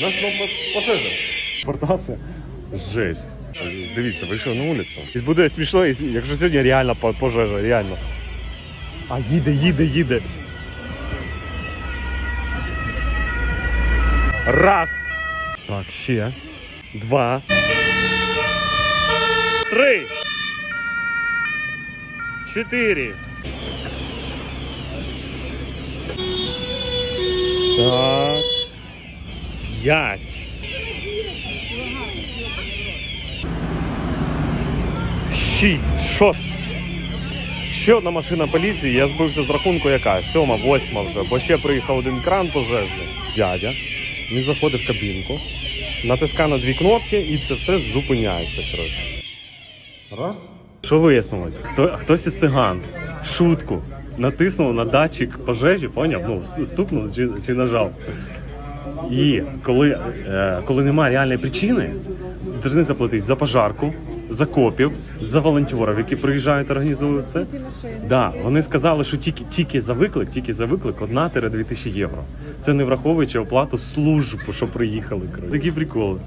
Нас знову пожежа. Портація. Жесть. Дивіться, вийшов на вулицю. І буде смішно, якщо сьогодні реально пожежа, реально. А їде, їде, їде. Раз. Так, ще. Два. Три. Чотири. Так. П'ять. Шість. Що? Ще одна машина поліції, я збився з рахунку яка? Сьома, восьма вже, бо ще приїхав один кран пожежний. Дядя. Він заходить в кабінку, натискає на дві кнопки і це все зупиняється. Коротше. Раз. Що вияснилось? Хто, хтось із циган в шутку натиснув на датчик пожежі, поняв? Ну, стукнув чи, чи нажав. І коли, е, коли немає реальної причини, повинні заплатити за пожарку, за копів, за волонтерів, які приїжджають організовують це. Да, вони сказали, що тільки, тільки за виклик, тільки за виклик 1-2 тисячі євро. Це не враховуючи оплату служб, що приїхали. Такі приколи.